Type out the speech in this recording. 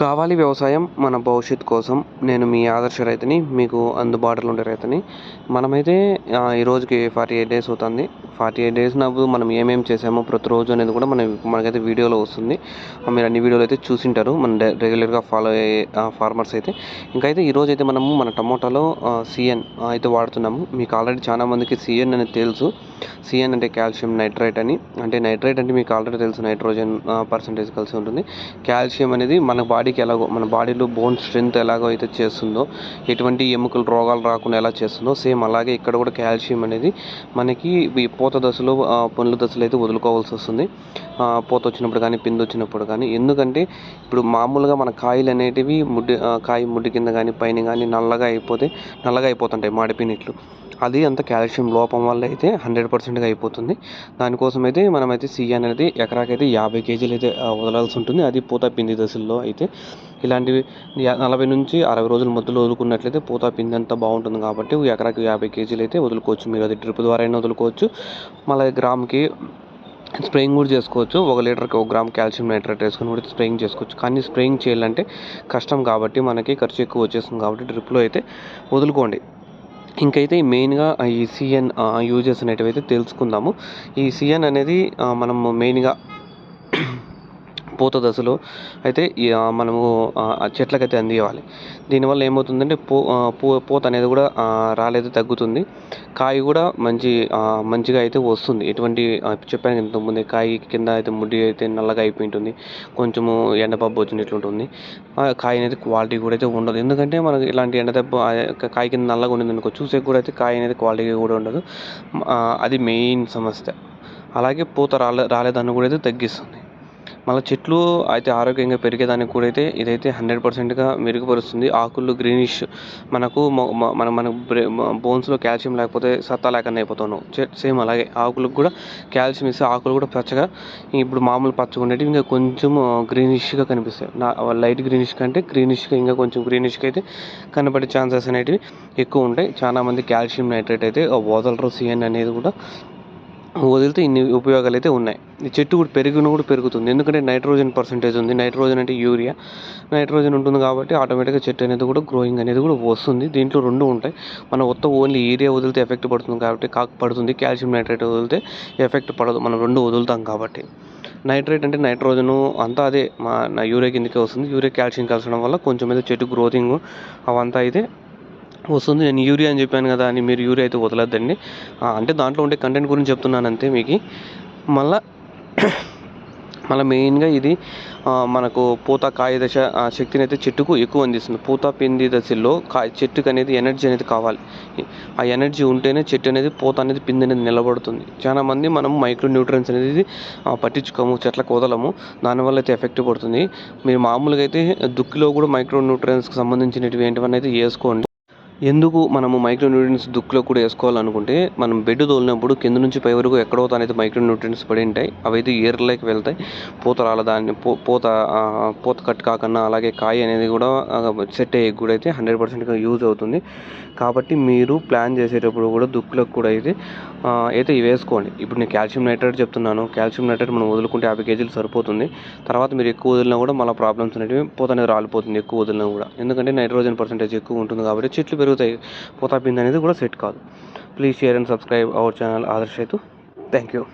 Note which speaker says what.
Speaker 1: కావాలి వ్యవసాయం మన భవిష్యత్ కోసం. నేను మీ ఆదర్శ రైతుని మీకు అందుబాటులో ఉండే రైతుని. మనమైతే ఈ రోజుకి ఫార్టీ ఎయిట్ డేస్ అవుతుంది. ఫార్టీ ఎయిట్ డేస్ నాకు మనం ఏమేమి చేసామో ప్రతిరోజు అనేది కూడా మన మనకైతే వీడియోలో వస్తుంది. మీరు అన్ని వీడియోలు అయితే చూసింటారు. మన రెగ్యులర్గా ఫాలో అయ్యే ఫార్మర్స్ అయితే. ఇంకైతే అయితే ఈరోజు అయితే మనము మన టమోటాలో సిఎన్ అయితే వాడుతున్నాము. మీకు ఆల్రెడీ చాలా మందికి సిఎన్ అనేది తెలుసు. సిఎన్ అంటే కాల్షియం నైట్రేట్ అని. అంటే నైట్రేట్ అంటే మీకు ఆల్రెడీ తెలుసు. నైట్రోజన్ పర్సంటేజ్ కలిసి ఉంటుంది. కాల్షియం అనేది మన బాడీకి ఎలాగో మన బాడీలో బోన్ స్ట్రెంత్ ఎలాగో అయితే చేస్తుందో ఎటువంటి ఎముకలు రోగాలు రాకుండా ఎలా చేస్తుందో సేమ్ అలాగే ఇక్కడ కూడా కాల్షియం అనేది మనకి పూత దశలో పండ్ల దశలో అయితే వదులుకోవాల్సి వస్తుంది. పూత వచ్చినప్పుడు కానీ పిండి వచ్చినప్పుడు కానీ ఎందుకంటే ఇప్పుడు మామూలుగా మన కాయలు అనేటివి ముడ్డి కాయ ముడ్డి కింద కానీ పైన కానీ నల్లగా అయిపోతే నల్లగా అయిపోతుంటాయి మాడిపోయినట్లు. అది అంత కాల్షియం లోపం వల్ల అయితే హండ్రెడ్ పర్సెంట్గా అయిపోతుంది. దానికోసం అయితే మనమైతే సి అనేది ఎకరాకైతే యాభై కేజీలు అయితే వదలాల్సి ఉంటుంది. అది పూత పిండి దశల్లో అయితే ఇలాంటివి నలభై నుంచి అరవై రోజుల మధ్యలో వదులుకున్నట్లయితే పూత పిండి అంతా బాగుంటుంది కాబట్టి ఎకరాకి యాభై కేజీలు అయితే వదులుకోవచ్చు. మీరు అది డ్రిప్ ద్వారా అయినా వదులుకోవచ్చు. మళ్ళీ గ్రామ్కి స్ప్రేయింగ్ కూడా చేసుకోవచ్చు. ఒక లీటర్కి ఒక గ్రామ్ కాల్షియం నైట్రేట్ వేసుకొని కూడా స్ప్రేయింగ్ చేసుకోవచ్చు. కానీ స్ప్రేయింగ్ చేయాలంటే కష్టం కాబట్టి మనకి ఖర్చు ఎక్కువ వచ్చేస్తుంది కాబట్టి డ్రిప్లో అయితే వదులుకోండి. ఇంకైతే మెయిన్గా ఈ సిఎన్ యూజెస్ అనేటివి అయితే తెలుసుకుందాము. ఈ సిఎన్ అనేది మనం మెయిన్గా పూత దశలో అయితే మనము చెట్లకైతే అందివ్వాలి దీనివల్ల ఏమవుతుందంటే పూ పూ పూత అనేది కూడా రాలేదు తగ్గుతుంది. కాయ కూడా మంచి మంచిగా అయితే వస్తుంది. ఎటువంటి చెప్పాను ఇంతకుముందు కాయ కింద అయితే ముడ్డి అయితే నల్లగా అయిపోయి ఉంటుంది కొంచెము ఎండపబ్బు వచ్చినట్లు ఉంటుంది. కాయ అనేది క్వాలిటీ కూడా అయితే ఉండదు. ఎందుకంటే మనకి ఇలాంటి ఎండ దెబ్బ కాయ కింద నల్లగా ఉండింది అనుకో చూసే కూడా అయితే కాయ అనేది క్వాలిటీ కూడా ఉండదు. అది మెయిన్ సమస్య. అలాగే పూత రాలే రాలేదని కూడా అయితే తగ్గిస్తుంది. మళ్ళీ చెట్లు అయితే ఆరోగ్యంగా పెరిగేదానికి కూడా అయితే ఇదైతే హండ్రెడ్ పర్సెంట్గా మెరుగుపరుస్తుంది. ఆకులు గ్రీనిష్ మనకు మన మన బోన్స్లో కాల్షియం లేకపోతే సత్తా లేకుండా అయిపోతాను. సేమ్ అలాగే ఆకులకు కూడా కాల్షియం ఇస్తే ఆకులు కూడా పచ్చగా ఇప్పుడు మామూలు పచ్చగా ఉండేవి ఇంకా కొంచెం గ్రీనిష్గా కనిపిస్తాయి. నా లైట్ గ్రీనిష్ కంటే గ్రీనిష్గా ఇంకా కొంచెం గ్రీనిష్గా అయితే కనబడే ఛాన్సెస్ అనేటివి ఎక్కువ ఉంటాయి. చాలామంది కాల్షియం నైట్రేట్ అయితే వదలరు సిఎన్ అనేది కూడా వదిలితే ఇన్ని ఉపయోగాలు అయితే ఉన్నాయి. ఈ చెట్టు కూడా పెరిగిన కూడా పెరుగుతుంది. ఎందుకంటే నైట్రోజన్ పర్సంటేజ్ ఉంది. నైట్రోజన్ అంటే యూరియా. నైట్రోజన్ ఉంటుంది కాబట్టి ఆటోమేటిక్గా చెట్టు అనేది కూడా గ్రోయింగ్ అనేది కూడా వస్తుంది. దీంట్లో రెండు ఉంటాయి. మన మొత్తం ఓన్లీ యూరియా వదిలితే ఎఫెక్ట్ పడుతుంది కాబట్టి కాకు పడుతుంది. కాల్షియం నైట్రేట్ వదిలితే ఎఫెక్ట్ పడదు. మనం రెండు వదులుతాం కాబట్టి. నైట్రేట్ అంటే నైట్రోజను అంతా అదే మా యూరియా కిందకే వస్తుంది. యూరియా కాల్షియం కలసడం వల్ల కొంచెం మీద చెట్టు గ్రోతింగ్ అవంతా అయితే వస్తుంది. నేను యూరియా అని చెప్పాను కదా అని మీరు యూరియా అయితే వదలొద్దండి. అంటే దాంట్లో ఉండే కంటెంట్ గురించి చెప్తున్నాను అంతే మీకు. మళ్ళీ మళ్ళీ మెయిన్గా ఇది మనకు పూత కాయ దశ శక్తిని అయితే చెట్టుకు ఎక్కువ అందిస్తుంది. పూత పిండి దశలో కాయ చెట్టుకు అనేది ఎనర్జీ అనేది కావాలి. ఆ ఎనర్జీ ఉంటేనే చెట్టు అనేది పూత అనేది పిండి అనేది నిలబడుతుంది. చాలా మంది మనం మైక్రో న్యూట్రియన్స్ అనేది పట్టించుకోము చెట్లకు వదలము. దానివల్ల అయితే ఎఫెక్ట్ పడుతుంది. మీరు మామూలుగా అయితే దుక్కిలో కూడా మైక్రో న్యూట్రియన్స్కి సంబంధించినవి ఏంటివన్నీ అయితే వేసుకోండి. ఎందుకు మనము మైక్రో న్యూట్రియన్స్ దుక్కులో కూడా వేసుకోవాలనుకుంటే మనం బెడ్ తోలినప్పుడు కింద నుంచి పై వరకు ఎక్కడో అనేది మైక్రో న్యూట్రియన్స్ పడి ఉంటాయి అవి అయితే ఏర్లోకి వెళ్తాయి పూత రాలదాన్ని పూత పూత కట్ కాకుండా అలాగే కాయ అనేది కూడా సెట్ అయ్యే కూడా అయితే హండ్రెడ్ పర్సెంట్గా యూజ్ అవుతుంది. కాబట్టి మీరు ప్లాన్ చేసేటప్పుడు కూడా దుక్కులకు కూడా అయితే అయితే వేసుకోండి. ఇప్పుడు నేను కాల్షియం నైట్రేట్ చెప్తున్నాను. కాల్షియం నైట్రేట్ మనం వదులుకుంటే యాభై కేజీలు సరిపోతుంది. తర్వాత మీరు ఎక్కువ వదిలినా కూడా మళ్ళీ ప్రాబ్లమ్స్ అనేవి పూత అనేది రాలిపోతుంది ఎక్కువ వదిలినా కూడా. ఎందుకంటే నైట్రోజన్ పర్సెంటేజ్ ఎక్కువ ఉంటుంది కాబట్టి చెట్లు పెరుగుతాయి. పోతా పిండి అనేది కూడా సెట్ కాదు. Please share and subscribe our channel Adarsh Raithu thank you